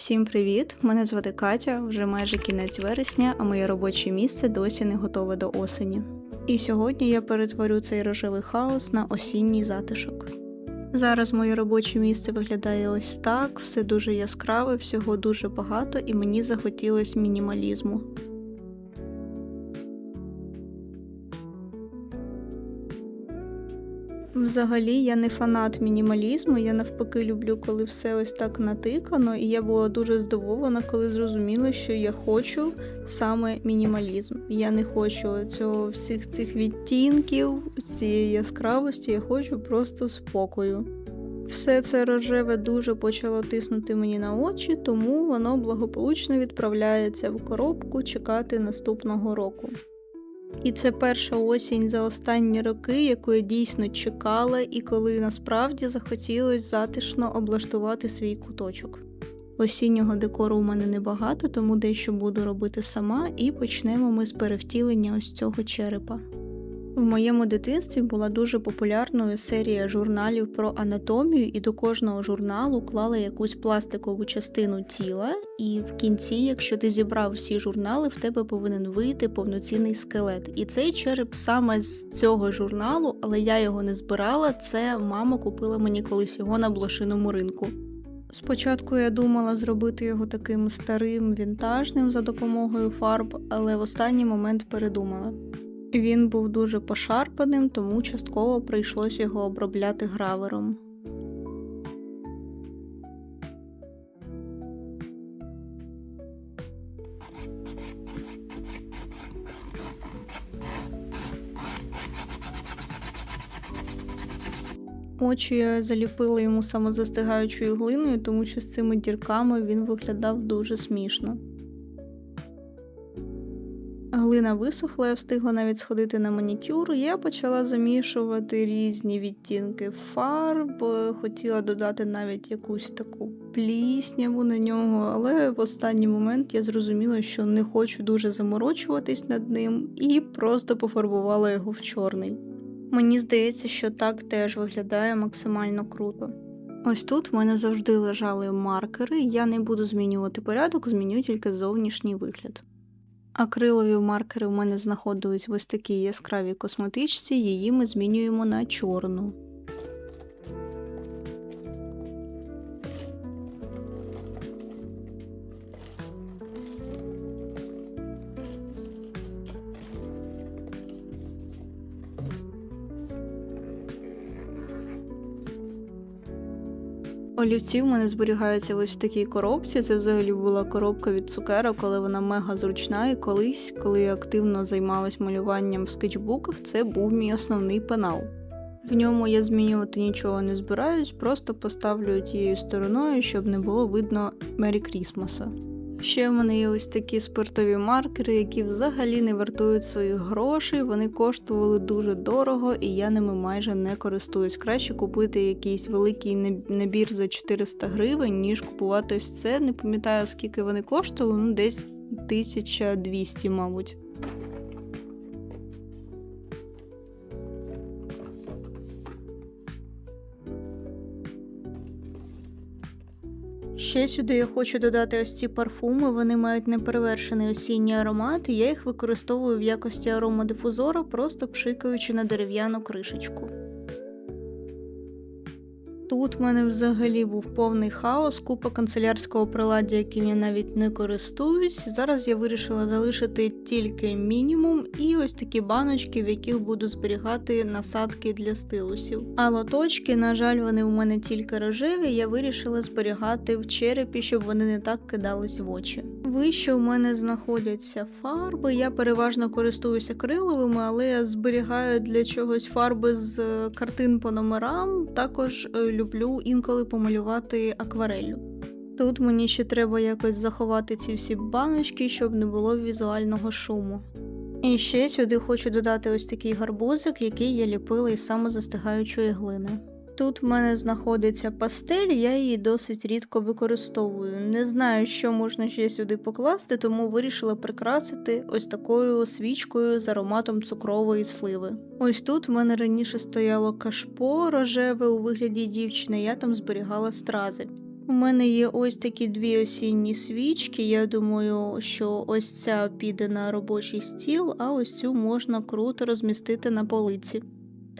Всім привіт! Мене звати Катя, вже майже кінець вересня, а моє робоче місце досі не готове до осені. І сьогодні я перетворю цей рожевий хаос на осінній затишок. Зараз моє робоче місце виглядає ось так, все дуже яскраве, всього дуже багато, і мені захотілось мінімалізму. Взагалі, я не фанат мінімалізму, я навпаки люблю, коли все ось так натикано, і я була дуже здивована, коли зрозуміла, що я хочу саме мінімалізм. Я не хочу цього всіх цих відтінків, цієї яскравості, я хочу просто спокою. Все це рожеве дуже почало тиснути мені на очі, тому воно благополучно відправляється в коробку чекати наступного року. І це перша осінь за останні роки, яку я дійсно чекала, і коли насправді захотілось затишно облаштувати свій куточок. Осіннього декору у мене небагато, тому дещо буду робити сама, і почнемо ми з перевтілення ось цього черепа. В моєму дитинстві була дуже популярною серія журналів про анатомію, і до кожного журналу клали якусь пластикову частину тіла, і в кінці, якщо ти зібрав всі журнали, в тебе повинен вийти повноцінний скелет. І цей череп саме з цього журналу, але я його не збирала. Це мама купила мені колись його на блошиному ринку. Спочатку я думала зробити його таким старим вінтажним за допомогою фарб, але в останній момент передумала. Він був дуже пошарпаним, тому частково прийшлось його обробляти гравером. Очі я заліпила йому самозастигаючою глиною, тому що з цими дірками він виглядав дуже смішно. Глина висохла, я встигла навіть сходити на манікюр. Я почала замішувати різні відтінки фарб, хотіла додати навіть якусь таку плісняву на нього, але в останній момент я зрозуміла, що не хочу дуже заморочуватись над ним, і просто пофарбувала його в чорний. Мені здається, що так теж виглядає максимально круто. Ось тут в мене завжди лежали маркери, я не буду змінювати порядок, зміню тільки зовнішній вигляд. Акрилові маркери в мене знаходились в ось такій яскравій косметичці, її ми змінюємо на чорну. Олівці в мене зберігаються ось в такій коробці. Це взагалі була коробка від цукерок, коли вона мега зручна. І колись, коли я активно займалась малюванням в скетчбуках, це був мій основний пенал. В ньому я змінювати нічого не збираюсь, просто поставлю тією стороною, щоб не було видно Мері Крісмаса. Ще в мене є ось такі спиртові маркери, які взагалі не вартують своїх грошей. Вони коштували дуже дорого, і я ними майже не користуюсь. Краще купити якийсь великий набір за 400 гривень, ніж купувати ось це. Не пам'ятаю, скільки вони коштували, ну десь 1200, мабуть. Ще сюди я хочу додати ось ці парфуми. Вони мають неперевершений осінній аромат, і я їх використовую в якості аромадифузора, просто пшикаючи на дерев'яну кришечку. Тут в мене взагалі був повний хаос, купа канцелярського приладдя, яким я навіть не користуюсь. Зараз я вирішила залишити тільки мінімум і ось такі баночки, в яких буду зберігати насадки для стилусів. А лоточки, на жаль, вони у мене тільки рожеві. Я вирішила зберігати в черепі, щоб вони не так кидались в очі. Вище у мене знаходяться фарби. Я переважно користуюся криловими, але я зберігаю для чогось фарби з картин по номерам. Також люблю інколи помалювати аквареллю. Тут мені ще треба якось заховати ці всі баночки, щоб не було візуального шуму. І ще сюди хочу додати ось такий гарбузик, який я ліпила із самозастигаючої глини. Тут в мене знаходиться пастель, я її досить рідко використовую. Не знаю, що можна ще сюди покласти, тому вирішила прикрасити ось такою свічкою з ароматом цукрової сливи. Ось тут в мене раніше стояло кашпо рожеве у вигляді дівчини, я там зберігала стрази. У мене є ось такі дві осінні свічки. Я думаю, що ось ця піде на робочий стіл, а ось цю можна круто розмістити на полиці.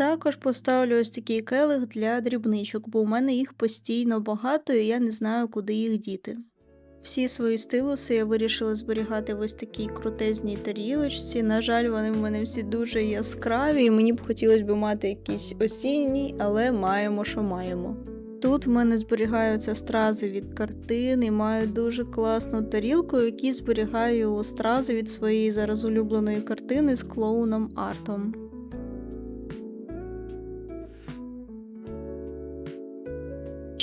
Також поставлю ось такий келих для дрібничок, бо у мене їх постійно багато і я не знаю, куди їх діти. Всі свої стилуси я вирішила зберігати в ось такій крутезній тарілочці. На жаль, вони в мене всі дуже яскраві, і мені б хотілося б мати якийсь осінній, але маємо, що маємо. Тут в мене зберігаються стрази від картин і маю дуже класну тарілку, в якій зберігаю стрази від своєї зараз улюбленої картини з клоуном Артом.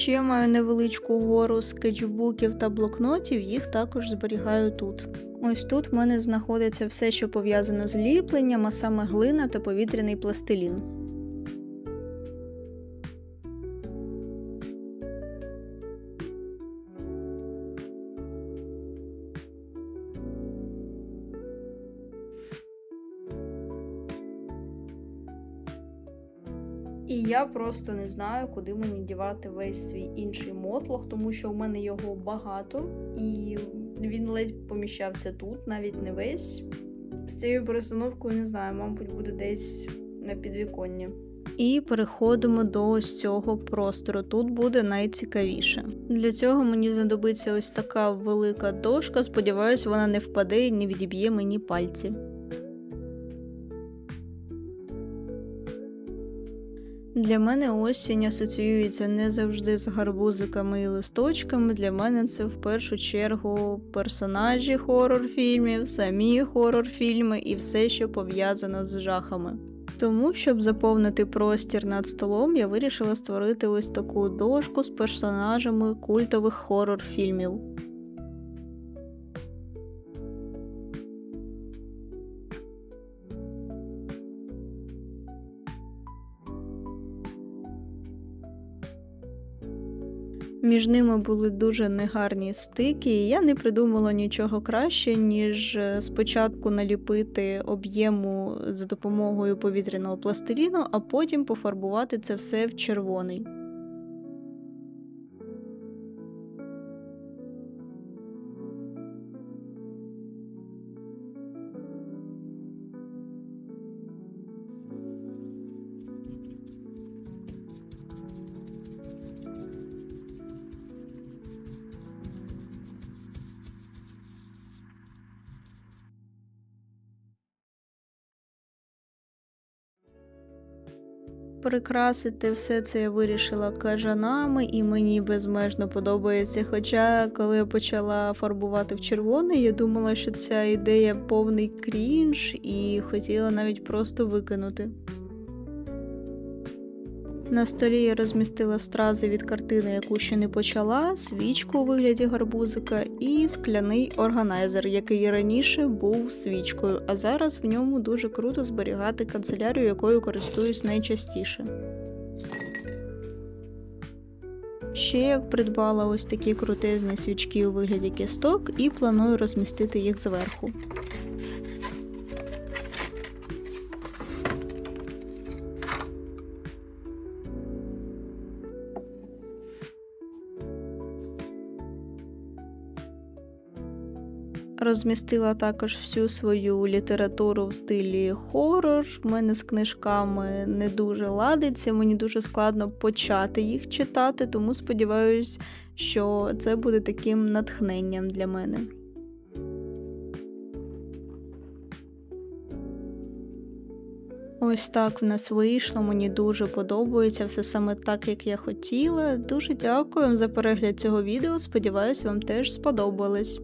Ще маю невеличку гору скетчбуків та блокнотів, їх також зберігаю тут. Ось тут в мене знаходиться все, що пов'язано з ліпленням, а саме глина та повітряний пластилін. І я просто не знаю, куди мені дівати весь свій інший мотлох, тому що у мене його багато, і він ледь поміщався тут, навіть не весь. З цією перестановкою не знаю, мабуть, буде десь на підвіконні. І переходимо до ось цього простору. Тут буде найцікавіше. Для цього мені знадобиться ось така велика дошка. Сподіваюсь, вона не впаде і не відіб'є мені пальці. Для мене осінь асоціюється не завжди з гарбузиками і листочками. Для мене це в першу чергу персонажі хорор-фільмів, самі хорор-фільми і все, що пов'язано з жахами. Тому, щоб заповнити простір над столом, я вирішила створити ось таку дошку з персонажами культових хорор-фільмів. Між ними були дуже негарні стики, і я не придумала нічого краще, ніж е, спочатку наліпити об'єму за допомогою повітряного пластиліну, а потім пофарбувати це все в червоний. Прикрасити все це я вирішила кажанами, і мені безмежно подобається. Хоча, коли я почала фарбувати в червоний, я думала, що ця ідея повний крінж, і хотіла навіть просто викинути. На столі я розмістила стрази від картини, яку ще не почала, свічку у вигляді гарбузика і скляний органайзер, який раніше був свічкою, а зараз в ньому дуже круто зберігати канцелярію, якою користуюсь найчастіше. Ще я придбала ось такі крутезні свічки у вигляді кісток і планую розмістити їх зверху. Розмістила також всю свою літературу в стилі хорор. У мене з книжками не дуже ладиться, мені дуже складно почати їх читати, тому сподіваюся, що це буде таким натхненням для мене. Ось так в нас вийшло. Мені дуже подобається все саме так, як я хотіла. Дуже дякую за перегляд цього відео. Сподіваюсь, вам теж сподобалось.